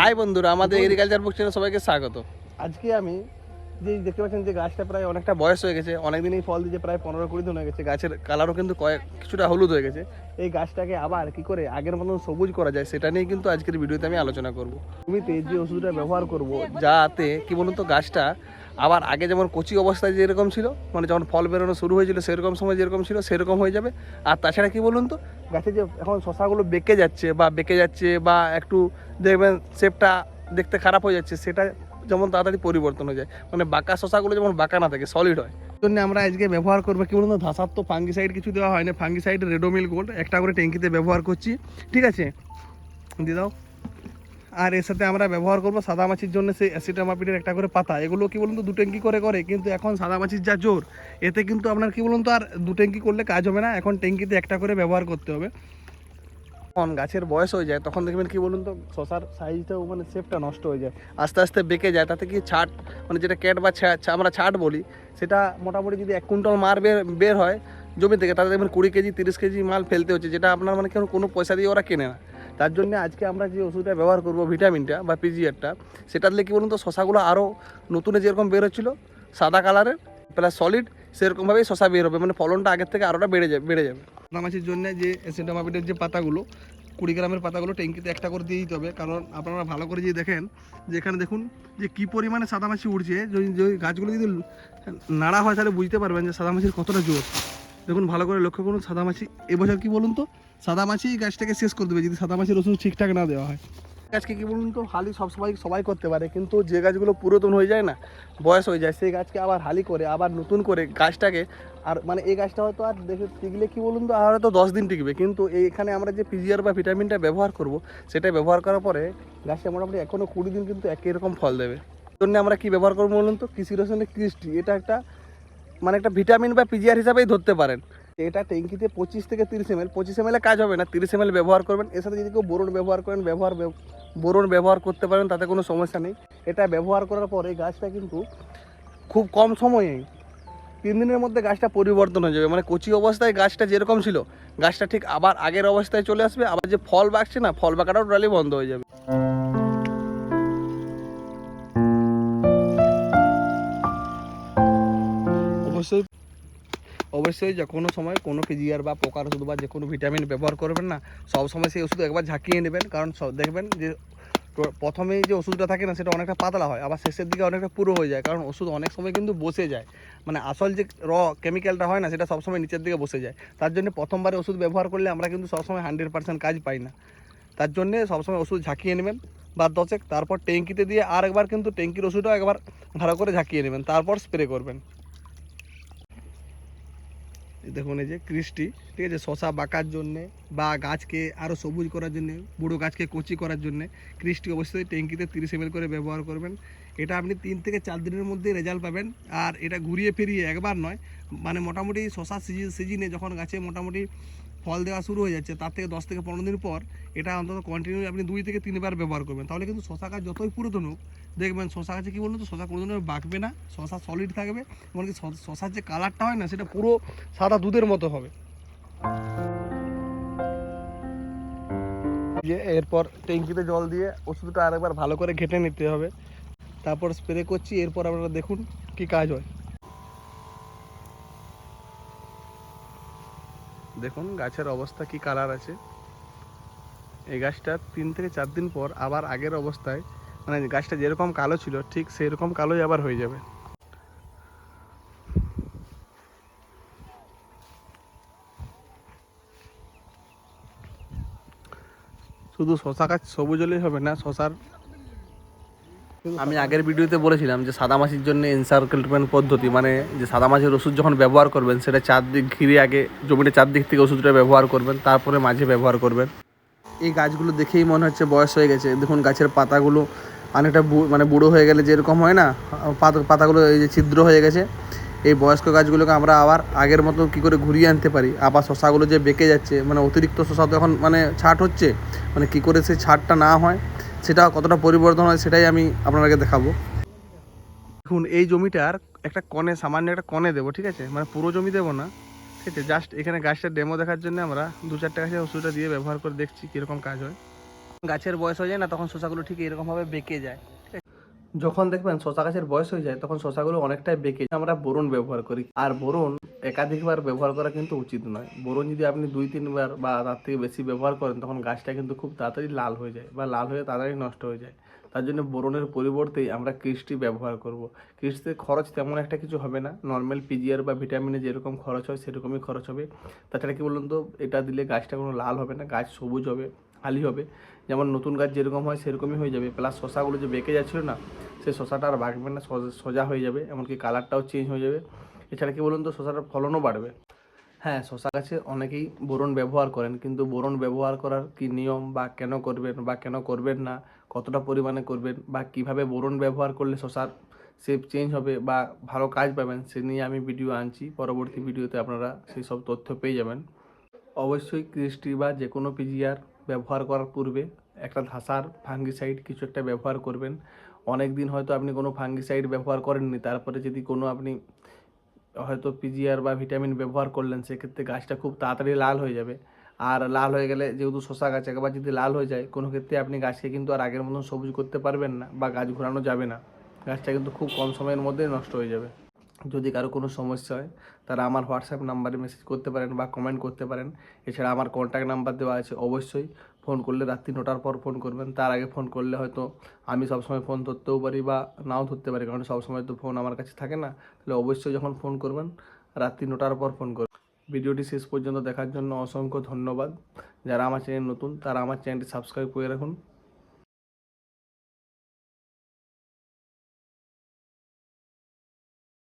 High বন্ধুরা আমাদের agriculture বুক চ্যানেলে সবাইকে স্বাগত। আজকে আমি যে দেখতে পাচ্ছেন যে গাছটা প্রায় অনেকটা বয়স হয়ে গেছে, অনেকদিনই ফল দিয়ে প্রায় পনেরো কুড়ি দিন হয়ে গেছে। গাছের কালারও কিন্তু কয়েক, কিছুটা হলুদ হয়ে গেছে। এই গাছটাকে আবার কি করে আগের মতন সবুজ করা যায়, সেটা নিয়ে কিন্তু আজকের ভিডিওতে আমি আলোচনা করব। জমিতে যে ওষুধটা ব্যবহার করব, যাতে কি বলুন তো, গাছটা আবার আগে যেমন কচি অবস্থায় যেরকম ছিল মানে যখন ফল বেরোনো শুরু হয়েছিল, সেরকম সময় যেরকম ছিল, সেরকম হয়ে যাবে। আর তাছাড়া কি বলুন তো, গাছে যে এখন শশাগুলো বেঁকে যাচ্ছে বা বেঁকে যাচ্ছে বা একটু দেখবেন শেপটা দেখতে খারাপ হয়ে যাচ্ছে, সেটা যেমন তাড়াতাড়ি পরিবর্তন হয়ে যায়। মানে বাঁকা শশাগুলো যেমন বাঁকা না থাকে সলিড হয়। জন্য আমরা আজকে ব্যবহার করব, কি বলুন ধাসার তো ফাঙ্গিসাইড কিছু দেওয়া হয় না ফাঙ্গিসাইড রেডোমিল গোল্ড একটা করে ট্যাঙ্কিতে ব্যবহার করছি। ঠিক আছে? দিয়ে দাও। আর এর সাথে আমরা ব্যবহার করব সাদা মাছির জন্য সেই অ্যাসিটামাপিডের একটা করে পাতা। এগুলো কি বলুন তো, দু ট্যাঙ্কি করে করে, কিন্তু এখন সাদা মাছির যা জোর, এতে কিন্তু আপনার কি বলুন তো, আর দু ট্যাঙ্কি করলে কাজ হবে না। এখন ট্যাঙ্কিতে একটা করে ব্যবহার করতে হবে। যখন গাছের বয়স হয়ে যায়, তখন দেখবেন কি বলুন তো, শশার সাইজটাও মানে শেপটা নষ্ট হয়ে যায়। আস্তে আস্তে বেঁকে যায়, তাতে কি ছাট মানে যেটা ক্যাট বা আমরা ছাট বলি, সেটা মোটামুটি যদি এক কুইন্টাল মার বের বের হয় জমি থেকে, তাতে দেখবেন কুড়ি কেজি, তিরিশ কেজি মাল ফেলতে হচ্ছে, যেটা আপনার মানে কেন, কোনো পয়সা দিয়ে ওরা কেনে না। তার জন্য আজকে আমরা যে ওষুধটা ব্যবহার করব ভিটামিনটা বা পিজিআরটা সেটা দিলে কি বলুন তো, শশাগুলো আরও নতুনে যেরকম বের হচ্ছিল, সাদা কালারের প্লাস সলিড সেরকমভাবেই শশা বের হবে মানে ফলনটা আগের থেকে আরোটা বেড়ে যাবে বেড়ে যাবে। মাছির জন্য যে অ্যাসিডামাপিডের যে পাতাগুলো, কুড়ি গ্রামের পাতাগুলো ট্যাঙ্কিতে একটা করে দিয়ে দিতে হবে। কারণ আপনারা ভালো করে যদি দেখেন, যে এখানে দেখুন যে কী পরিমাণে সাদামাছি উঠছে যদি যদি গাছগুলো যদি নাড়া হয়, তাহলে বুঝতে পারবেন যে সাদামাছির কতটা জোর। দেখুন, ভালো করে লক্ষ্য করুন সাদামাছি এবছর কি বলুন তো? সাদামাছি গাছটাকে শেষ করে দেবে, যদি সাদামাছির ওষুধ ঠিকঠাক না দেওয়া হয়। গাছকে কি বলুন তো? হালি সব সবাই করতে পারে, কিন্তু যে গাছগুলো পুরাতন হয়ে যায় না, বয়স হয়ে যায়, সেই গাছকে আবার হালি করে, আবার নতুন করে গাছটাকে, আর মানে এই গাছটা হয়তো আর দেখে টিকলে কি বলুন তো, আর হয়তো দশ দিন টিকবে, কিন্তু এখানে আমরা যে পিজিআর বা ভিটামিনটা ব্যবহার করব, সেটা ব্যবহার করার পরে গাছটা মোটামুটি এখনও কুড়ি দিন কিন্তু একই রকম ফল দেবে। জন্য আমরা কি ব্যবহার করব বলুন তো? কৃষি রসনের কৃষ্টি, এটা একটা মানে একটা ভিটামিন বা পিজিআর হিসাবেই ধরতে পারেন। এটা ট্যাঙ্কিতে পঁচিশ থেকে তিরিশ এম এল পঁচিশ এম কাজ হবে না, তিরিশ এম ব্যবহার করবেন। এর সাথে যদি কেউ বোরন ব্যবহার করেন, ব্যবহার ব্যব- বোরন ব্যবহার করতে পারেন, তাতে কোনো সমস্যা নেই। এটা ব্যবহার করার পরে গাছটা কিন্তু খুব কম সময়ে তিন দিনের মধ্যে গাছটা পরিবর্তন হয়ে যাবে। মানে কচি অবস্থায় গাছটা যেরকম ছিল, গাছটা ঠিক আবার আগের অবস্থায় চলে আসবে। আবার যে ফল বাঁকছে না, ফল বাঁকাটাও টোটালি বন্ধ হয়ে যাবে। অবশ্যই। অবশ্যই যে কোনো সময় কোনো পিজিআর বা পোকার ওষুধ বা যে কোনো ভিটামিন ব্যবহার করবেন না, সব সময় সেই ওষুধ একবার ঝাঁকিয়ে নেবেন। কারণ সব- দেখবেন যে প্রথমেই যে ওষুধটা থাকে না, সেটা অনেকটা পাতলা হয়, আবার শেষের দিকে অনেকটা পুরো হয়ে যায়। কারণ ওষুধ অনেক সময় কিন্তু বসে যায়। মানে আসল যে র কেমিক্যালটা হয় না, সেটা সবসময় নিচের দিকে বসে যায়। তার জন্য প্রথমবারে ওষুধ ব্যবহার করলে আমরা কিন্তু সবসময় হান্ড্রেড পার্সেন্ট কাজ পাই না। তার জন্যে সবসময় ওষুধ ঝাঁকিয়ে নেবেন। বা দশেক, তারপর ট্যাঙ্কিতে দিয়ে আর একবার কিন্তু ট্যাঙ্কির ওষুধটাও একবার ভালো করে ঝাঁকিয়ে নেবেন। তারপর স্প্রে করবেন। দেখুন এই যে কৃষ্টি, ঠিক আছে? শশা বাঁকার জন্যে বা গাছকে আরও সবুজ করার জন্যে, বুড়ো গাছকে কচি করার জন্যে কৃষ্টি অবশ্যই ট্যাঙ্কিতে তিরিশ এম করে ব্যবহার করবেন। এটা আপনি তিন থেকে চার দিনের মধ্যে রেজাল্ট পাবেন। আর এটা ঘুরিয়ে ফিরিয়ে একবার নয় মানে মোটামুটি শশা সিজিনে সিজনে যখন গাছে মোটামুটি ফল দেওয়া শুরু হয়ে যাচ্ছে, তার থেকে দশ থেকে পনেরো দিন পর এটা অন্তত কন্টিনিউ আপনি দুই থেকে তিনবার ব্যবহার করবেন। তাহলে কিন্তু শশা গাছ যতই পুরাতন হোক, দেখবেন শশা গাছে কী বলুন তো, শশা কোনোদিনও বাঁকবে না, শশা সলিড থাকবে, এমনকি শশার যে কালারটা হয় না, সেটা পুরো সাদা দুধের মতো হবে। যে এরপর ট্যাঙ্কিতে জল দিয়ে ওষুধটা আরেকবার ভালো করে ঘেটে নিতে হবে। তারপর স্প্রে করছি, এরপর আপনারা দেখুন কি কাজ হয়। দেখুন, গাছের অবস্থা কি কালার আছে। এই গাছটা তিন থেকে চার দিন পর আবার আগের অবস্থায় মানে গাছটা যেরকম কালো ছিল, ঠিক সেরকম কালোই আবার হয়ে যাবে। শুধু শশা গাছ সবুজ হলেই হবে না, শশার আমি আগের ভিডিওতে বলেছিলাম যে সাদা মাছির জন্য এনসার্কেলমেন্ট পদ্ধতি মানে যে সাদা মাছের ওষুধ যখন ব্যবহার করবেন, সেটা চারদিক ঘিরে আগে জমিটা চারদিক থেকে ওষুধটা ব্যবহার করবেন, তারপরে মাঝে ব্যবহার করবেন। এই গাছগুলো দেখেই মনে হচ্ছে বয়স হয়ে গেছে। দেখুন, গাছের পাতাগুলো অনেকটা মানে বুড়ো হয়ে গেলে যেরকম হয় না, পাতা পাতাগুলো এই যে ছিদ্র হয়ে গেছে। এই বয়স্ক গাছগুলোকে আমরা আবার আগের মতো কি করে ঘুরিয়ে আনতে পারি? আবার শশাগুলো যে বেঁকে যাচ্ছে মানে অতিরিক্ত শশা তো এখন মানে ছাট হচ্ছে মানে কি করে সেই ছাটটা না হয়? সেটা কতটা পরিবর্তন হয় সেটাই আমি আপনাদেরকে দেখাবো। দেখুন, এই জমিটার একটা কনে, সামান্য একটা কনে দেবো, ঠিক আছে? মানে পুরো জমি দেবো না, ঠিক আছে? জাস্ট এখানে গাছটার ডেমো দেখার জন্য আমরা দু চারটা গাছের ওষুধটা দিয়ে ব্যবহার করে দেখছি কীরকম কাজ হয়। গাছের বয়স হয়ে যায় না, তখন শোষাগুলো ঠিক এরকমভাবে বেঁকে যায়? যখন দেখবেন শশা গাছের বয়স হয়ে যায়, তখন শশাগুলো অনেকটাই বেঁকে আমরা বোরন ব্যবহার করি। আর বোরন একাধিকবার ব্যবহার করা কিন্তু উচিত নয়। বোরন যদি আপনি দুই, তিনবার বা তার থেকে বেশি ব্যবহার করেন, তখন গাছটা কিন্তু খুব তাড়াতাড়ি লাল হয়ে যায় বা লাল হয়ে তাড়াতাড়ি নষ্ট হয়ে যায়। তার জন্য বোরনের পরিবর্তেই আমরা কৃষ্টি ব্যবহার করব। কৃষ্টিতে খরচ তেমন একটা কিছু হবে না। নর্মাল পিজিআর বা ভিটামিনে যেরকম খরচ হয়, সেরকমই খরচ হবে। তাছাড়া কি বলুন তো, এটা দিলে গাছটা কোনো লাল হবে না, গাছ সবুজ হবে। হালি হবে। যেমন নতুন গাছ যেরকম হয় সেরকমই হয়ে যাবে। প্লাস শশাগুলো যে বেঁকে যাচ্ছিল না, সেই শশাটা আর বাঁকবে না, সোজা- হয়ে যাবে। এমনকি কালারটাও চেঞ্জ হয়ে যাবে। এছাড়া কি বলুন তো, শশাটার ফলনও বাড়বে। হ্যাঁ শশা গাছে অনেকেই বোরন ব্যবহার করেন, কিন্তু বোরন ব্যবহার করার কি নিয়ম? বা কেন করবেন? বা কেন করবেন না? কতটা পরিমাণে করবেন? বা কীভাবে বোরন ব্যবহার করলে শশার শেপ চেঞ্জ হবে? বা ভালো কাজ পাবেন? সে নিয়ে আমি ভিডিও আনছি। পরবর্তী ভিডিওতে আপনারা সেই সব তথ্য পেয়ে যাবেন। অবশ্যই ক্রিস্টি বা যে কোনো পিজিআর ব্যবহার করার পূর্বে একটা ধাসার ফাঙ্গিসাইড কিছু একটা ব্যবহার করবেন। অনেক দিন হয়তো আপনি কোনো ফাঙ্গিসাইড ব্যবহার করেননি, তারপরে যদি কোনো আপনি হয়তো পিজিআর বা ভিটামিন ব্যবহার করলেন, সেক্ষেত্রে গাছটা খুব তাড়াতাড়ি লাল হয়ে যাবে। আর লাল হয়ে গেলে যেহেতু শশা গাছ একবার যদি লাল হয়ে যায়, কোনো ক্ষেত্রে আপনি গাছকে কিন্তু আর আগের মতন সবুজ করতে পারবেন না বা গাছ ঘোরানো যাবে না। গাছটা কিন্তু খুব কম সময়ের মধ্যেই নষ্ট হয়ে যাবে। যদি কারও কোনো সমস্যা হয়, তারা আমার হোয়াটসঅ্যাপ নাম্বারে মেসেজ করতে পারেন বা কমেন্ট করতে পারেন। এছাড়া আমার কন্ট্যাক্ট নাম্বার দেওয়া আছে অবশ্যই। ফোন করলে রাত্রি নটার পর ফোন করবেন। তার আগে ফোন করলে হয়তো আমি সবসময় ফোন ধরতেও পারি বা নাও ধরতে পারি। কারণ সবসময় তো ফোন আমার কাছে থাকে না। তাহলে অবশ্যই যখন ফোন করবেন, রাত্রি নটার পর ফোন করবেন। ভিডিওটি শেষ পর্যন্ত দেখার জন্য অসংখ্য ধন্যবাদ। যারা আমার চ্যানেল নতুন, তারা আমার চ্যানেলটি সাবস্ক্রাইব করে রাখুন।